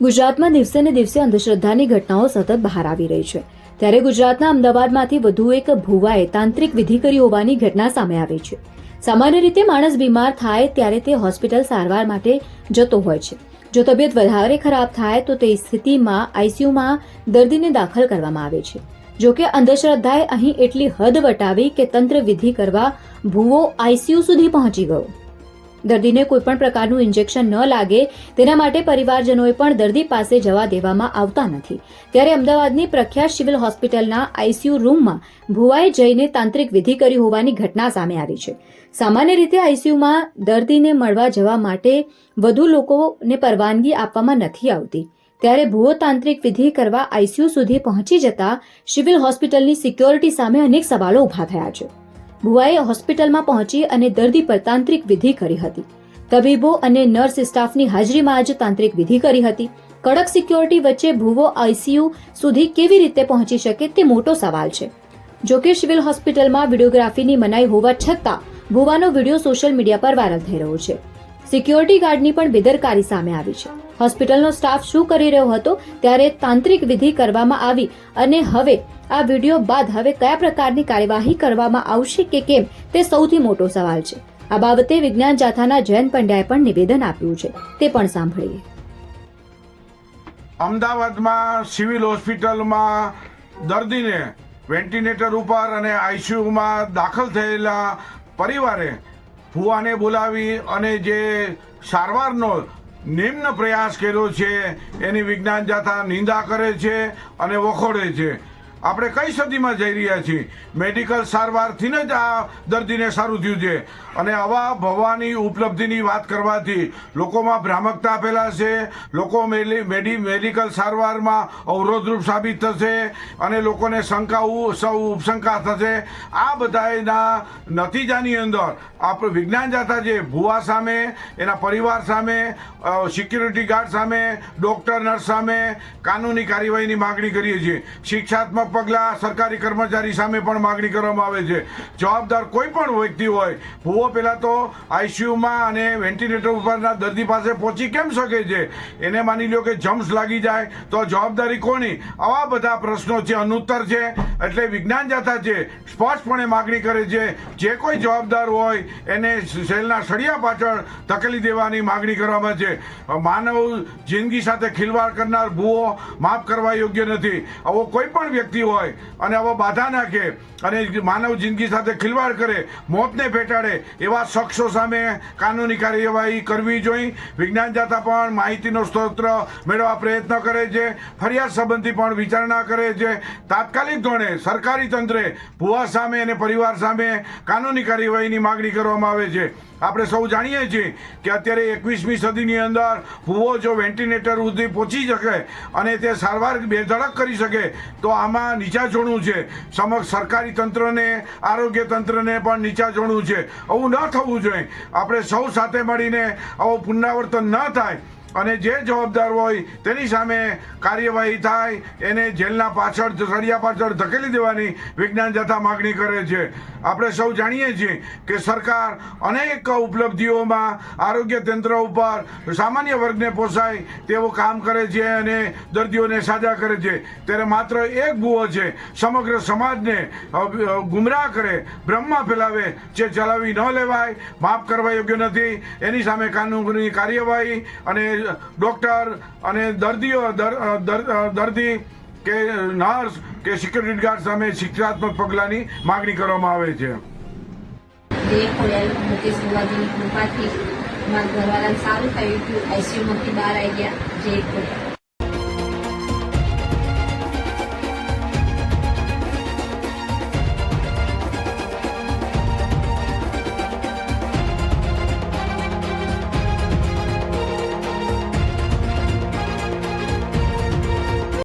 ગુજરાતમાં દિવસે ને દિવસે અંધશ્રદ્ધાની ઘટનાઓ સતત બહાર આવી રહી છે. ત્યારે ગુજરાતના અમદાવાદમાંથી વધુ એક ભુવાએ તાંત્રિક વિધિ કરી હોવાની ઘટના સામે આવી છે. સામાન્ય રીતે માણસ બીમાર થાય ત્યારે તે હોસ્પિટલ સારવાર માટે જતો હોય છે. જો તબિયત વધારે ખરાબ થાય તો તે સ્થિતિમાં, આઈસીયુમાં દર્દીને દાખલ કરવામાં આવે છે. જો કે અંધશ્રદ્ધાએ અહીં એટલી હદ વટાવી કે તંત્ર વિધિ કરવા ભૂવો આઈસીયુ સુધી પહોંચી ગયો. દર્દીને કોઈ પણ પ્રકારનું ઇન્જેક્શન ન લાગે, તેના માટે પરિવારજનોએ પણ દર્દી પાસે જવા દેવામાં આવતા નથી. ત્યારે અમદાવાદની પ્રખ્યાત સિવિલ હોસ્પિટલના આઈસીયુ રૂમમાં ભુવાએ જઈને તાંત્રિક વિધિ કરી હોવાની ઘટના સામે આવી છે. સામાન્ય રીતે આઈસીયુમાં દર્દીને મળવા જવા માટે વધુ લોકોને પરવાનગી આપવામાં નથી આવતી. ત્યારે ભુવો તાંત્રિક વિધિ કરવા આઈસીયુ સુધી પહોંચી જતા સિવિલ હોસ્પિટલની સિક્યોરિટી સામે અનેક સવાલો ઊભા થયા છે. ભુવાએ હોસ્પિટલમાં પહોંચી અને દર્દી પર તાંત્રિક વિધિ કરી હતી. તબીબો અને નર્સ સ્ટાફની હાજરીમાં જ તાંત્રિક વિધિ કરી હતી. કડક સિક્યોરિટી વચ્ચે ભુવો આઈસીયુ સુધી કેવી રીતે પહોંચી શકે તે મોટો સવાલ છે. જો કે સિવિલ હોસ્પિટલમાં વિડીયોગ્રાફીની મનાઈ હોવા છતાં, ભુવાનો વીડિયો સોશિયલ મીડિયા પર વાયરલ થઈ રહ્યો છે. સિક્યોરિટી ગાર્ડની પણ બેદરકારી સામે આવી છે. હોસ્પિટલનો સ્ટાફ શું કરી રહ્યો હતો, ત્યારે તાંત્રિક વિધિ કરવામાં આવી અને હવે આ વીડિયો બાદ હવે કયા પ્રકારની કાર્યવાહી કરવામાં આવશે કે કેમ તે સૌથી મોટો સવાલ છે. આ બાબતે વિજ્ઞાન જાથાના જયંત પંડ્યાએ પણ નિવેદન આપ્યું છે. તે પણ સાંભળીએ. અમદાવાદમાં સિવિલ હોસ્પિટલમાં દર્દીને વેન્ટિલેટર ઉપર અને આઈસીયુમાં દાખલ થયેલા પરિવારે ફુવાને બોલાવી અને જે સારવારનો નિમ્ન પ્રયાસ કર્યો છે એની વિજ્ઞાન જાથા નિંદા કરે છે અને વખોડે છે. આપણે કઈ સદીમાં જઈ રહ્યા છીએ? મેડિકલ સારવારથી જ આ દર્દીને સારું થયું છે. અને આવા ભવાની ઉપલબ્ધિની વાત કરવાથી લોકોમાં ભ્રામકતા ફેલાશે લોકો મેડી મેડિકલ સારવારમાં અવરોધરૂપ સાબિત થશે અને લોકોને શંકા ઉપશંકા થશે. આ બધાના નતીજાની અંદર આપણે વિજ્ઞાન જાતા છે ભુવા સામે, એના પરિવાર સામે સિક્યુરિટી ગાર્ડ સામે ડૉક્ટર નર્સ સામે કાનૂની કાર્યવાહીની માગણી કરીએ છીએ. શિક્ષાત્મક પગલાં સરકારી કર્મચારી સામે પણ માગણી કરવામાં આવે છે. જવાબદાર કોઈ પણ વ્યક્તિ હોય, ભૂવો પહેલાં તો આઈસીયુમાં અને વેન્ટિલેટર ઉપરના દર્દી પાસે પહોંચી કેમ શકે છે? એને માની લો કે જમ્સ લાગી જાય તો જવાબદારી કોની? આવા બધા પ્રશ્નો છે, અનુત્તર છે, એટલે વિજ્ઞાન જાતા છે, સ્પષ્ટપણે માગણી કરે છે, જે કોઈ જવાબદાર હોય એને સેલના સળિયા પાછળ ધકેલી દેવાની માગણી કરવામાં છે. માનવ જિંદગી સાથે ખિલવાડ કરનાર ભૂવો માફ કરવા યોગ્ય નથી. આવો કોઈ પણ વ્યક્તિ હોય અને આવા બાધા નાખે અને માનવ જિંદગી સાથે ખિલવાડ કરે, મોતને ભેટાડે એવા શખ્સો સામે કાનૂની કાર્યવાહી કરવી જોઈએ વિજ્ઞાન જાતા પણ માહિતીનો સ્ત્રોત મેળવવા પ્રયત્ન કરે છે. ફરિયાદ સંબંધી પણ વિચારણા કરે છે. તાત્કાલિક ધોરણે સરકારી તંત્રે ભુવા સામે અને પરિવાર સામે કાનૂની કાર્યવાહીની માગણી કરવામાં આવે છે. આપણે સૌ જાણીએ છીએ કે અત્યારે એકવીસમી સદીની અંદર ભૂવો જો વેન્ટિલેટર સુધી પહોંચી શકે અને તે સારવાર બેધડક કરી શકે, તો આમાં નીચા જોડવું છે. સમક્ષ સરકારી તંત્રને, આરોગ્ય તંત્રને પણ નીચા જોડવું છે. આવું ન થવું જોઈએ. આપણે સૌ સાથે મળીને આવું પુનરાવર્તન ન થાય અને જે જવાબદાર હોય તેની સામે કાર્યવાહી થાય, એને જેલના પાછળ, સળિયા પાછળ ધકેલી દેવાની વિજ્ઞાન જથા માગણી કરે છે. આપણે સૌ જાણીએ છીએ કે સરકાર અનેક ઉપલબ્ધિઓમાં આરોગ્ય તંત્ર ઉપર સામાન્ય વર્ગને પોસાય તેવું કામ કરે છે અને દર્દીઓને સાજા કરે છે. ત્યારે માત્ર એક ભૂવો છે. સમગ્ર સમાજને ગુમરાહ કરે બ્રહ્મા ફેલાવે જે ચલાવી ન લેવાય, માફ કરવા યોગ્ય નથી. એની સામે કાનૂની કાર્યવાહી અને ડોક્ટર અને દર્દીઓ દર્દી કે નર્સ કે સિક્યુરિટી ગાર્ડ સામે શિક્ષાત્મક પગલાંની માગણી કરવામાં આવે છે. સારું થયું હતું. આઈસીયુમાંથી બહાર આવી ગયા. જે